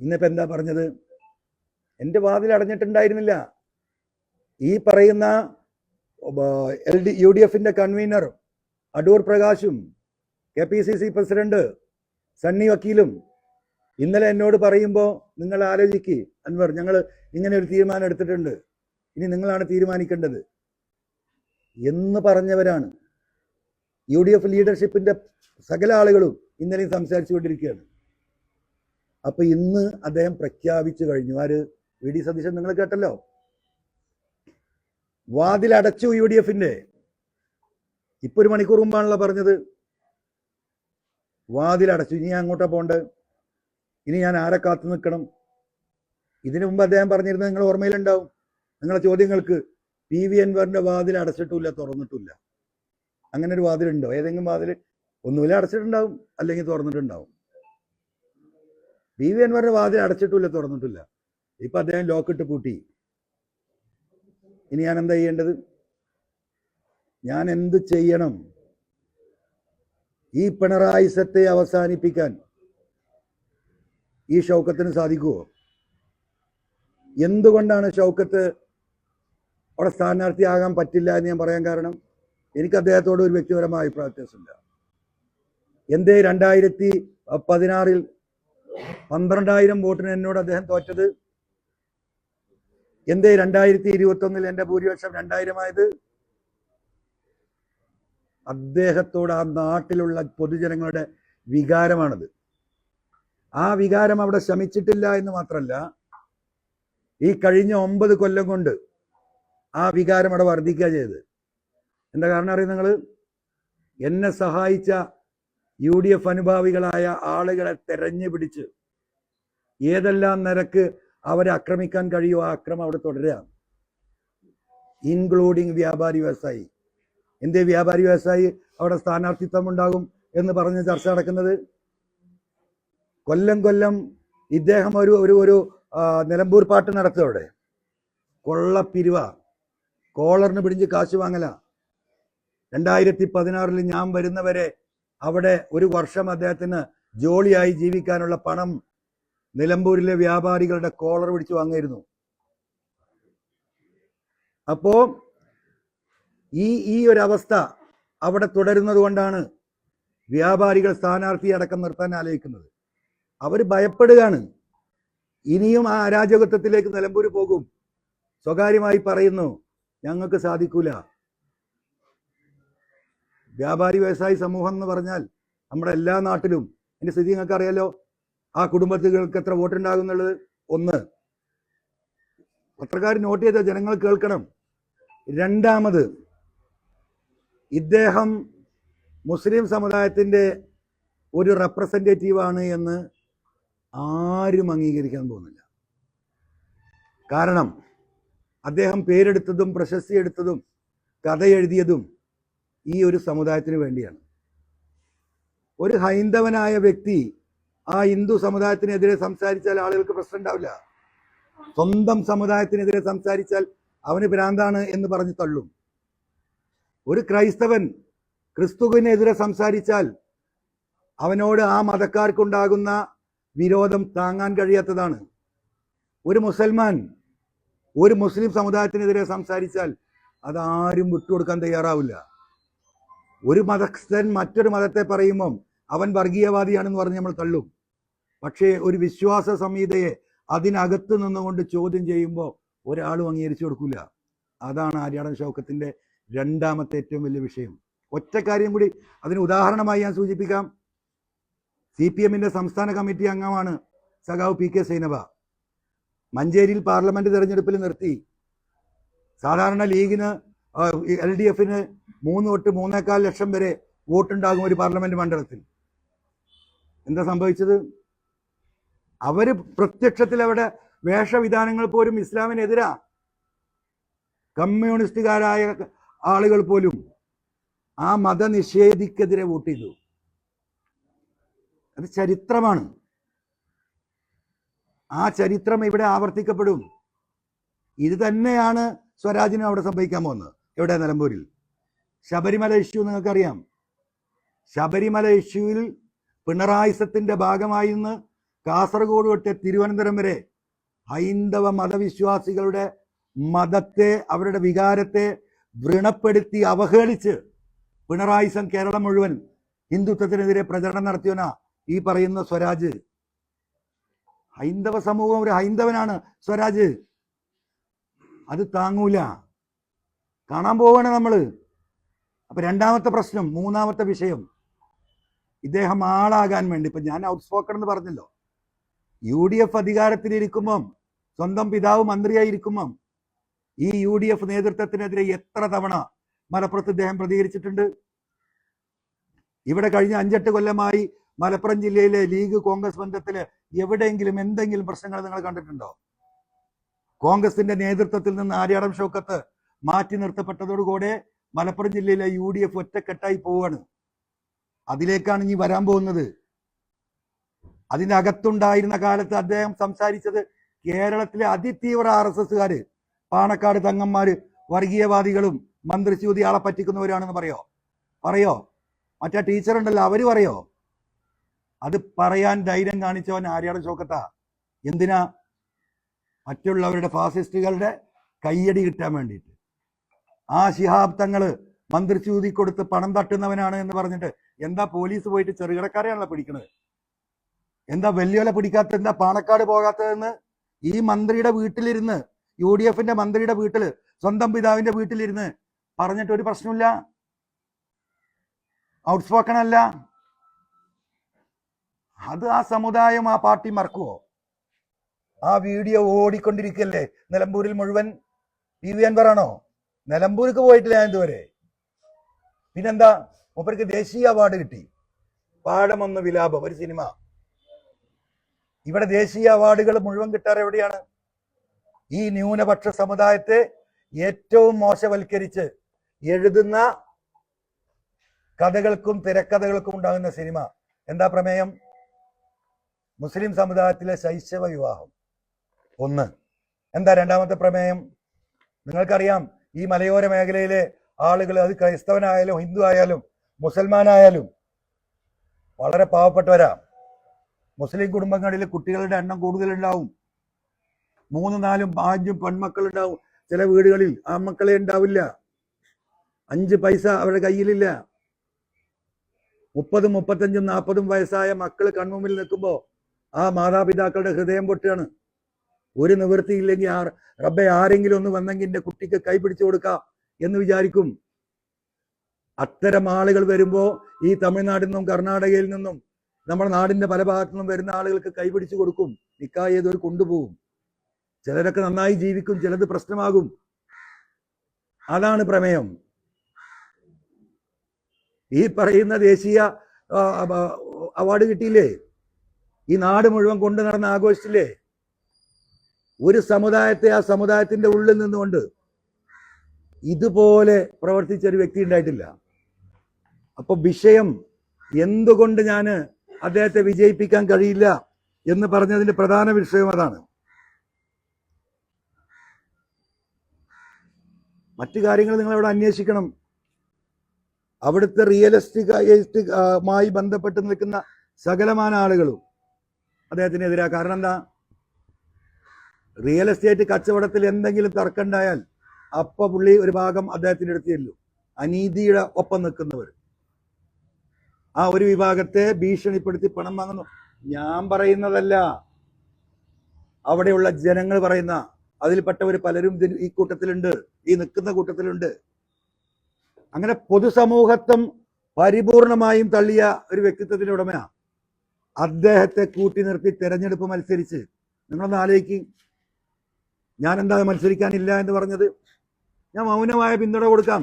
ഇന്നിപ്പോ എന്താ പറഞ്ഞത്? എന്റെ വാതിൽ അടഞ്ഞിട്ടുണ്ടായിരുന്നില്ല. ഈ പറയുന്ന എൽ ഡി യു ഡി എഫിന്റെ convener Adoor പ്രകാശും K P C C president Sunny വക്കീലും ഇന്നലെ എന്നോട് പറയുമ്പോൾ നിങ്ങൾ ആലോചിക്ക് അൻവർ ഞങ്ങൾ ഇങ്ങനെ ഒരു തീരുമാനം എടുത്തിട്ടുണ്ട്. ഇനി നിങ്ങളാണ് തീരുമാനിക്കേണ്ടത്. എന്ന് പറഞ്ഞവരാണ്. യു ഡി എഫ് ലീഡർഷിപ്പിന്റെ സകല ആളുകളും ഇന്നലെയും സംസാരിച്ചുകൊണ്ടിരിക്കുകയാണ്. അപ്പൊ ഇന്ന് അദ്ദേഹം പ്രഖ്യാപിച്ചു കഴിഞ്ഞു. ആര്? വി. ഡി. സതീശൻ നിങ്ങൾ കേട്ടല്ലോ. വാതിലടച്ചു യു ഡി എഫിന്റെ. ഇപ്പൊ ഒരു മണിക്കൂർ മുമ്പാണല്ലോ പറഞ്ഞത്. വാതിലടച്ചു. ഇനി ഞാൻ അങ്ങോട്ടാ പോണ്ട് ഇനി ഞാൻ ആരെ കാത്തു നിൽക്കണം? ഇതിനു മുമ്പ് അദ്ദേഹം പറഞ്ഞിരുന്നത് നിങ്ങൾ ഓർമ്മയിലുണ്ടാവും. നിങ്ങളുടെ ചോദ്യങ്ങൾക്ക് പി. വി. അൻവറിന്റെ വാതിൽ അടച്ചിട്ടില്ല തുറന്നിട്ടില്ല. അങ്ങനെ ഒരു വാതിലുണ്ടോ? ഏതെങ്കിലും വാതിൽ ഒന്നുമില്ല അടച്ചിട്ടുണ്ടാവും അല്ലെങ്കിൽ തുറന്നിട്ടുണ്ടാവും. പി വി അൻവറിന്റെ വാതിൽ അടച്ചിട്ടില്ല തുറന്നിട്ടില്ല ഇപ്പൊ അദ്ദേഹം ലോക്കിട്ട് പൂട്ടി. ഇനി ഞാൻ എന്താ ചെയ്യേണ്ടത്? ഞാൻ എന്ത് ചെയ്യണം? ഈ പിണറായിസത്തെ അവസാനിപ്പിക്കാൻ ഈ ഷൗക്കത്തിന് സാധിക്കുമോ എന്തുകൊണ്ടാണ് ഷൗക്കത്ത് അവിടെ സ്ഥാനാർത്ഥിയാകാൻ പറ്റില്ല എന്ന് ഞാൻ പറയാൻ കാരണം? എനിക്ക് അദ്ദേഹത്തോട് ഒരു വ്യക്തിപരമായ അഭിപ്രായ വ്യത്യാസമില്ല എന്തേ രണ്ടായിരത്തി പതിനാറിൽ പന്ത്രണ്ടായിരം വോട്ടിന് എന്നോട് അദ്ദേഹം തോറ്റത്. എന്തേ രണ്ടായിരത്തി ഇരുപത്തി ഒന്നിൽ എന്റെ ഭൂരിപക്ഷം രണ്ടായിരമായത്? അദ്ദേഹത്തോട് ആ നാട്ടിലുള്ള പൊതുജനങ്ങളുടെ വികാരമാണത്. ആ വികാരം അവിടെ ശമിച്ചിട്ടില്ല എന്ന് മാത്രമല്ല ഈ കഴിഞ്ഞ ഒമ്പത് കൊല്ലം കൊണ്ട് ആ വികാരം അവിടെ വർദ്ധിക്കുക ചെയ്ത് എന്താ കാരണം അറിയാം നിങ്ങൾ? എന്നെ സഹായിച്ച യു ഡി എഫ് അനുഭാവികളായ ആളുകളെ തെരഞ്ഞു പിടിച്ച് ഏതെല്ലാം നിരക്ക് അവരെ ആക്രമിക്കാൻ കഴിയുമോ ആ അക്രമം അവിടെ തുടരുക ഇൻക്ലൂഡിങ് വ്യാപാരി വ്യവസായി. എന്തേ വ്യാപാരി വ്യവസായി അവിടെ സ്ഥാനാർത്ഥിത്വം ഉണ്ടാകും എന്ന് പറഞ്ഞ് ചർച്ച നടക്കുന്നത്? കൊല്ലം കൊല്ലം ഇദ്ദേഹം ഒരു ഒരു ഒരു നിലമ്പൂർ പാട്ട് നടത്തും അവിടെ. കൊള്ളപ്പിരിവ. കോളറിന് പിടിച്ച് കാശ് വാങ്ങല. രണ്ടായിരത്തി പതിനാറിൽ ഞാൻ വരുന്നവരെ അവിടെ ഒരു വർഷം അദ്ദേഹത്തിന് ജോളിയായി ജീവിക്കാനുള്ള പണം നിലമ്പൂരിലെ വ്യാപാരികളുടെ കോളർ പിടിച്ച് വാങ്ങിയിരുന്നു. അപ്പോ ഈ ഈ ഒരു അവസ്ഥ അവിടെ തുടരുന്നത് കൊണ്ടാണ് വ്യാപാരികൾ സ്ഥാനാർത്ഥി അടക്കം നിർത്താൻ ആലോചിക്കുന്നത്. അവർ ഭയപ്പെടുകയാണ്. ഇനിയും ആ അരാജകത്വത്തിലേക്ക് നിലമ്പൂർ പോകും. സ്വകാര്യമായി പറയുന്നു ഞങ്ങൾക്ക് സാധിക്കൂല. വ്യാപാരി വ്യവസായി സമൂഹം എന്ന് പറഞ്ഞാൽ നമ്മുടെ എല്ലാ നാട്ടിലും എന്റെ സ്ഥിതി നിങ്ങൾക്ക് അറിയാലോ ആ കുടുംബത്തുകൾക്ക് എത്ര വോട്ടുണ്ടാകും എന്നുള്ളത് ഒന്ന് പത്രക്കാർ നോട്ട് ചെയ്ത ജനങ്ങൾ കേൾക്കണം. രണ്ടാമത് ഇദ്ദേഹം മുസ്ലിം സമുദായത്തിന്റെ ഒരു റെപ്രസെന്റേറ്റീവാണ് എന്ന് ആരും അംഗീകരിക്കാൻ പോകുന്നില്ല. കാരണം അദ്ദേഹം പേരെടുത്തതും പ്രശസ്തി എടുത്തതും കഥ എഴുതിയതും ഈ ഒരു സമുദായത്തിന് വേണ്ടിയാണ്. ഒരു ഹൈന്ദവനായ വ്യക്തി ആ ഹിന്ദു സമുദായത്തിനെതിരെ സംസാരിച്ചാൽ ആളുകൾക്ക് പ്രശ്നം ഉണ്ടാവില്ല. സ്വന്തം സമുദായത്തിനെതിരെ സംസാരിച്ചാൽ അവന് ഭ്രാന്താണ് എന്ന് പറഞ്ഞു തള്ളും. ഒരു ക്രൈസ്തവൻ ക്രിസ്തുവിനെതിരെ സംസാരിച്ചാൽ അവനോട് ആ മതക്കാർക്കുണ്ടാകുന്ന വിരോധം താങ്ങാൻ കഴിയാത്തതാണ്. ഒരു മുസൽമാൻ ഒരു മുസ്ലിം സമുദായത്തിനെതിരെ സംസാരിച്ചാൽ അതാരും വിട്ടുകൊടുക്കാൻ തയ്യാറാവില്ല. ഒരു മതസ്ഥൻ മറ്റൊരു മതത്തെ പറയുമ്പം അവൻ വർഗീയവാദിയാണെന്ന് പറഞ്ഞ് നമ്മൾ തള്ളും. പക്ഷേ ഒരു വിശ്വാസ സംഹിതയെ അതിനകത്ത് നിന്നുകൊണ്ട് ചോദ്യം ചെയ്യുമ്പോൾ ഒരാളും അംഗീകരിച്ചു കൊടുക്കില്ല അതാണ് ആര്യാടൻ ശോകത്തിന്റെ രണ്ടാമത്തെ ഏറ്റവും വലിയ വിഷയം. ഒറ്റ കാര്യം കൂടി അതിന് ഉദാഹരണമായി ഞാൻ സൂചിപ്പിക്കാം. സി പി എമ്മിന്റെ സംസ്ഥാന കമ്മിറ്റി അംഗമാണ് സഖാവ് പി കെ സൈനബ. മഞ്ചേരിയിൽ പാർലമെന്റ് തിരഞ്ഞെടുപ്പിൽ നിർത്തി. സാധാരണ ലീഗിന് എൽ ഡി എഫിന് മൂന്ന് തൊട്ട് മൂന്നേക്കാൽ ലക്ഷം വരെ വോട്ടുണ്ടാകും ഒരു പാർലമെന്റ് മണ്ഡലത്തിൽ. എന്താ സംഭവിച്ചത്? അവർ പ്രത്യക്ഷത്തിൽ അവിടെ വേഷവിധാനങ്ങൾ പോലും ഇസ്ലാമിനെതിരാ. കമ്മ്യൂണിസ്റ്റുകാരായ ആളുകൾ പോലും ആ മതനിഷേധിക്കെതിരെ വോട്ട് ചെയ്തു. അത് ചരിത്രമാണ്. ആ ചരിത്രം ഇവിടെ ആവർത്തിക്കപ്പെടും. ഇത് തന്നെയാണ് സ്വരാജിനും അവിടെ സംഭവിക്കാൻ പോകുന്നത്. എവിടെ? നിലമ്പൂരിൽ. ശബരിമല ഇഷ്യൂ നിങ്ങൾക്കറിയാം. ശബരിമല ഇഷ്യൂവിൽ പിണറായിസത്തിന്റെ ഭാഗമായി നിന്ന് കാസർഗോഡ് തൊട്ട് തിരുവനന്തപുരം വരെ ഹൈന്ദവ മതവിശ്വാസികളുടെ മതത്തെ അവരുടെ വികാരത്തെ വ്രണപ്പെടുത്തി അവഹേളിച്ച് പിണറായി സം കേരളം മുഴുവൻ ഹിന്ദുത്വത്തിനെതിരെ പ്രചരണം നടത്തിയവനാ ഈ പറയുന്ന സ്വരാജ്. ഹൈന്ദവ സമൂഹം ഒരു ഹൈന്ദവനാണ് സ്വരാജ്. അത് താങ്ങൂല. കാണാൻ പോവാണ് നമ്മൾ. അപ്പൊ രണ്ടാമത്തെ പ്രശ്നം മൂന്നാമത്തെ വിഷയം. ഇദ്ദേഹം ആളാകാൻ വേണ്ടി ഇപ്പൊ ഞാൻ ഔട്ട് സ്പോക്കൺ എന്ന് പറഞ്ഞല്ലോ. യു ഡി എഫ് അധികാരത്തിലിരിക്കുമ്പം സ്വന്തം പിതാവ് മന്ത്രിയായിരിക്കുമ്പം ഈ യു ഡി എഫ് നേതൃത്വത്തിനെതിരെ എത്ര തവണ മലപ്പുറത്ത് ഇദ്ദേഹം പ്രതികരിച്ചിട്ടുണ്ട്? ഇവിടെ കഴിഞ്ഞ അഞ്ചെട്ട് കൊല്ലമായി മലപ്പുറം ജില്ലയിലെ ലീഗ് കോൺഗ്രസ് ബന്ധത്തിൽ എവിടെയെങ്കിലും എന്തെങ്കിലും പ്രശ്നങ്ങൾ നിങ്ങൾ കണ്ടിട്ടുണ്ടോ? കോൺഗ്രസിന്റെ നേതൃത്വത്തിൽ നിന്ന് ആര്യാടം ഷോക്കത്ത് മാറ്റി നിർത്തപ്പെട്ടതോടുകൂടെ മലപ്പുറം ജില്ലയിലെ യു ഡി എഫ് ഒറ്റക്കെട്ടായി പോവാണ്. അതിലേക്കാണ് ഇനി വരാൻ പോകുന്നത്. അതിന്റെ അകത്തുണ്ടായിരുന്ന കാലത്ത് അദ്ദേഹം സംസാരിച്ചത് കേരളത്തിലെ അതിതീവ്ര ആർ എസ് എസ്സുകാര് പാണക്കാട് തങ്ങന്മാര് വർഗീയവാദികളും മന്ത്രിച്യൂതി ആളെ പറ്റിക്കുന്നവരാണെന്ന് പറയോ? പറയോ? മറ്റേ ടീച്ചർ ഉണ്ടല്ലോ അവർ പറയോ? അത് പറയാൻ ധൈര്യം കാണിച്ചവൻ ആര്യാട ചോക്കത്താ. എന്തിനാ? മറ്റുള്ളവരുടെ ഫാസിസ്റ്റുകളുടെ കയ്യടി കിട്ടാൻ വേണ്ടിയിട്ട്. ആ ശിഹാബ് തങ്ങൾ മന്ത്രിച്യൂതി കൊടുത്ത് പണം തട്ടുന്നവനാണ് എന്ന് പറഞ്ഞിട്ട് എന്താ പോലീസ് പോയിട്ട് ചെറുകിടക്കാരെയാണല്ലോ പിടിക്കുന്നത് എന്താ വെല്ലുവില പിടിക്കാത്ത എന്താ പാണക്കാട് പോകാത്തതെന്ന്? ഈ മന്ത്രിയുടെ വീട്ടിലിരുന്ന് യു ഡി എഫിന്റെ മന്ത്രിയുടെ വീട്ടിൽ സ്വന്തം പിതാവിന്റെ വീട്ടിലിരുന്ന് പറഞ്ഞിട്ട് ഒരു പ്രശ്നമില്ല? ഔട്ട്സ്പോക്കൺ അല്ല? അത് ആ സമുദായം ആ പാർട്ടി മറക്കുവോ? ആ വീഡിയോ ഓടിക്കൊണ്ടിരിക്കല്ലേ നിലമ്പൂരിൽ മുഴുവൻ? പി വി അൻവറാണോ നിലമ്പൂർക്ക് പോയിട്ടില്ല ഞാൻ ഇതുവരെ. പിന്നെന്താ? മൂപ്പർക്ക് ദേശീയ അവാർഡ് കിട്ടി. പാടമൊന്ന് വിലാപം ഒരു സിനിമ. ഇവിടെ ദേശീയ അവാർഡുകൾ മുഴുവൻ കിട്ടാറ് എവിടെയാണ്? ഈ ന്യൂനപക്ഷ സമുദായത്തെ ഏറ്റവും മോശവൽക്കരിച്ച് എഴുതുന്ന കഥകൾക്കും തിരക്കഥകൾക്കും ഉണ്ടാകുന്ന സിനിമ. എന്താ പ്രമേയം? മുസ്ലിം സമുദായത്തിലെ ശൈശവ വിവാഹം. ഒന്ന്. എന്താ രണ്ടാമത്തെ പ്രമേയം? നിങ്ങൾക്കറിയാം ഈ മലയോര മേഖലയിലെ ആളുകൾ അത് ക്രൈസ്തവനായാലും ഹിന്ദു ആയാലും മുസൽമാനായാലും വളരെ പാവപ്പെട്ടവരാ. മുസ്ലിം കുടുംബങ്ങളിൽ കുട്ടികളുടെ എണ്ണം കൂടുതലുണ്ടാവും. മൂന്ന് നാലും അഞ്ചും പെൺമക്കൾ ഉണ്ടാവും. ചില വീടുകളിൽ ആ മക്കളെ ഉണ്ടാവില്ല. അഞ്ച് പൈസ അവരുടെ കയ്യിലില്ല. മുപ്പതും മുപ്പത്തഞ്ചും നാൽപ്പതും വയസ്സായ മക്കൾ കൺമുമ്പിൽ നിൽക്കുമ്പോൾ ആ മാതാപിതാക്കളുടെ ഹൃദയം പൊട്ടുകയാണ്. ഒരു നിവൃത്തിയില്ലെങ്കിൽ ആ റബ്ബെ ആരെങ്കിലും ഒന്ന് വന്നെങ്കിൽ എന്റെ കുട്ടിക്ക് കൈ പിടിച്ചു കൊടുക്കാം എന്ന് വിചാരിക്കും. അത്തരം ആളുകൾ വരുമ്പോൾ ഈ തമിഴ്നാട്ടിൽ നിന്നും കർണാടകയിൽ നിന്നും നമ്മുടെ നാടിന്റെ പല ഭാഗത്തു നിന്നും വരുന്ന ആളുകൾക്ക് കൈപിടിച്ചു കൊടുക്കും. നിക്കാ ഒരു കൊണ്ടുപോകും. ചിലരൊക്കെ നന്നായി ജീവിക്കും ചിലത് പ്രശ്നമാകും. അതാണ് പ്രമേയം. ഈ പറയുന്ന ദേശീയ അവാർഡ് കിട്ടിയില്ലേ? ഈ നാട് മുഴുവൻ കൊണ്ടു നടന്ന് ആഘോഷിച്ചില്ലേ ഒരു സമുദായത്തെ ആ സമുദായത്തിന്റെ ഉള്ളിൽ നിന്നുകൊണ്ട് ഇതുപോലെ പ്രവർത്തിച്ച ഒരു വ്യക്തി ഉണ്ടായിട്ടില്ല. അപ്പോൾ വിഷയം എന്തുകൊണ്ട് ഞാൻ അദ്ദേഹത്തെ വിജയിപ്പിക്കാൻ കഴിയില്ല എന്ന് പറഞ്ഞതിന്റെ പ്രധാന വിഷയം അതാണ്. മറ്റു കാര്യങ്ങൾ നിങ്ങൾ അവിടെ അന്വേഷിക്കണം. അവിടുത്തെ റിയലിസ്റ്റിക് മായി ബന്ധപ്പെട്ട് നിൽക്കുന്ന സകലമാന ആളുകളും അദ്ദേഹത്തിനെതിരാ. കാരണം എന്താ? റിയൽ എസ്റ്റേറ്റ് കച്ചവടത്തിൽ എന്തെങ്കിലും തർക്കമുണ്ടായാൽ അപ്പ പുള്ളി ഒരു ഭാഗം അദ്ദേഹത്തിന് അടുത്ത് ചെല്ലും. അനീതിയുടെ ഒപ്പം നിൽക്കുന്നവർ. ആ ഒരു വിഭാഗത്തെ ഭീഷണിപ്പെടുത്തി പണം വാങ്ങുന്നു. ഞാൻ പറയുന്നതല്ല. അവിടെയുള്ള ജനങ്ങൾ പറയുന്ന അതിൽപ്പെട്ടവർ പലരും ഈ കൂട്ടത്തിലുണ്ട് ഈ നിൽക്കുന്ന കൂട്ടത്തിലുണ്ട്. അങ്ങനെ പൊതുസമൂഹത്വം പരിപൂർണമായും തള്ളിയ ഒരു വ്യക്തിത്വത്തിന്റെ ഉടമയാണ്. അദ്ദേഹത്തെ കൂട്ടി നിർത്തി തെരഞ്ഞെടുപ്പ് മത്സരിച്ച്. നിങ്ങളൊന്ന് ആലോചിക്കും. ഞാൻ എന്താ മത്സരിക്കാനില്ല എന്ന് പറഞ്ഞത്? ഞാൻ മൗനമായ പിന്തുണ കൊടുക്കാം.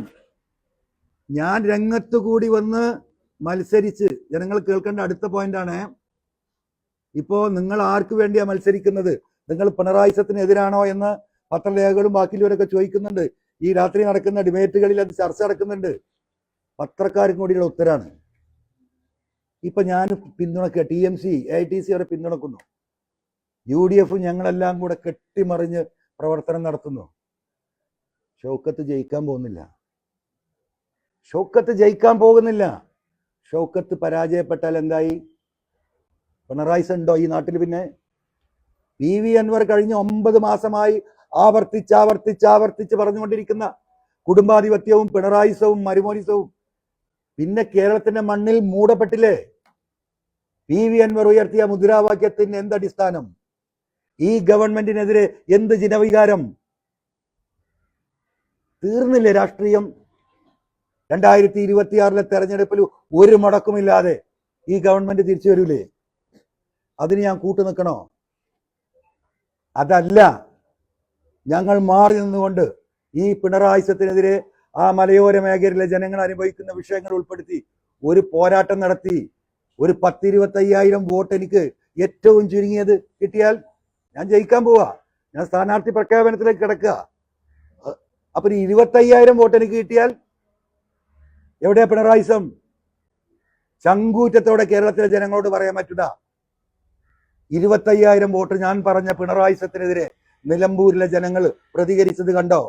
ഞാൻ രംഗത്ത് കൂടി വന്ന് മത്സരിച്ച് ജനങ്ങൾ കേൾക്കേണ്ട അടുത്ത പോയിന്റാണ് ഇപ്പോ നിങ്ങൾ ആർക്ക് വേണ്ടിയാ മത്സരിക്കുന്നത്? നിങ്ങൾ പിണറായി സത്തിനെതിരാണോ എന്ന് പത്രലേഖകളും ബാക്കിയുള്ളവരൊക്കെ ചോദിക്കുന്നുണ്ട്. ഈ രാത്രി നടക്കുന്ന ഡിബേറ്റുകളിൽ അത് ചർച്ച നടക്കുന്നുണ്ട്. പത്രക്കാർക്കും കൂടിയുള്ള ഉത്തരാണ്. ഇപ്പൊ ഞാൻ പിന്തുണക്കുക T M C A I T C അവരെ പിന്തുണക്കുന്നു. യു ഡി എഫ് ഞങ്ങളെല്ലാം കൂടെ കെട്ടിമറിഞ്ഞ് പ്രവർത്തനം നടത്തുന്നു. ഷൗക്കത്ത് ജയിക്കാൻ പോകുന്നില്ല. ഷൗക്കത്ത് ജയിക്കാൻ പോകുന്നില്ല. ഷൗക്കത്ത് പരാജയപ്പെട്ടാൽ എന്തായി? പിണറായി ഉണ്ടോ ഈ നാട്ടിൽ പിന്നെ? പി വി അൻവർ കഴിഞ്ഞ ഒമ്പത് മാസമായി ആവർത്തിച്ച് ആവർത്തിച്ച് ആവർത്തിച്ച് പറഞ്ഞുകൊണ്ടിരിക്കുന്ന കുടുംബാധിപത്യവും പിണറായിസവും മരുമോനിസവും പിന്നെ കേരളത്തിന്റെ മണ്ണിൽ മൂടപ്പെട്ടില്ലേ? പി വി അൻവർ ഉയർത്തിയ മുദ്രാവാക്യത്തിന് എന്തടിസ്ഥാനം? ഈ ഗവൺമെന്റിനെതിരെ എന്ത് ജനവികാരം? തീർന്നില്ല രാഷ്ട്രീയം. രണ്ടായിരത്തി ഇരുപത്തിയാറിലെ തെരഞ്ഞെടുപ്പിൽ ഒരു മുടക്കുമില്ലാതെ ഈ ഗവൺമെന്റ് തിരിച്ചു വരൂലേ? അതിന് ഞാൻ കൂട്ടു നിൽക്കണോ? അതല്ല. ഞങ്ങൾ മാറി നിന്നുകൊണ്ട് ഈ പിണറായിസത്തിനെതിരെ ആ മലയോര മേഖലയിലെ ജനങ്ങൾ അനുഭവിക്കുന്ന വിഷയങ്ങൾ ഉൾപ്പെടുത്തി ഒരു പോരാട്ടം നടത്തി. ഒരു പത്തിരുപത്തയ്യായിരം വോട്ട് എനിക്ക് ഏറ്റവും ചുരുങ്ങിയത് കിട്ടിയാൽ ഞാൻ ജയിക്കാൻ പോവാ. ഞാൻ സ്ഥാനാർത്ഥി പ്രഖ്യാപനത്തിലേക്ക് കിടക്കുക. അപ്പൊ ഒരു ഇരുപത്തയ്യായിരം വോട്ട് എനിക്ക് കിട്ടിയാൽ എവിടെയാ പിണറായിസം ചങ്കൂറ്റത്തോടെ കേരളത്തിലെ ജനങ്ങളോട് പറയാൻ പറ്റുക ഇരുപത്തയ്യായിരം വോട്ട് ഞാൻ പറഞ്ഞ പിണറായിസത്തിനെതിരെ നിലമ്പൂരിലെ ജനങ്ങൾ പ്രതികരിച്ചത് കണ്ടോ?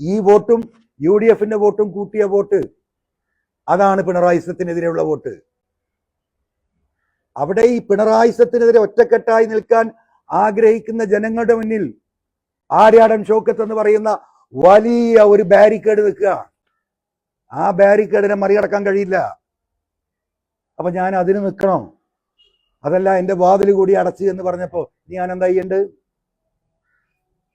ഈ വോട്ടും യു ഡി എഫിന്റെ വോട്ടും കൂട്ടിയ വോട്ട് അതാണ് പിണറായിസത്തിനെതിരെയുള്ള വോട്ട്. അവിടെ ഈ പിണറായിസത്തിനെതിരെ ഒറ്റക്കെട്ടായി നിൽക്കാൻ ആഗ്രഹിക്കുന്ന ജനങ്ങളുടെ മുന്നിൽ ആര്യാടൻ ഷോക്കത്ത് എന്ന് പറയുന്ന വലിയ ഒരു ബാരിക്കേഡ് നിൽക്കുക. ആ ബാരിക്കേഡിനെ മറികടക്കാൻ കഴിയില്ല. അപ്പൊ ഞാൻ അതിന് നിൽക്കണം. അതല്ല എന്റെ വാതിൽ കൂടി അടച്ചു എന്ന് പറഞ്ഞപ്പോൾ ഞാൻ എന്താ ചെയ്യണ്ട്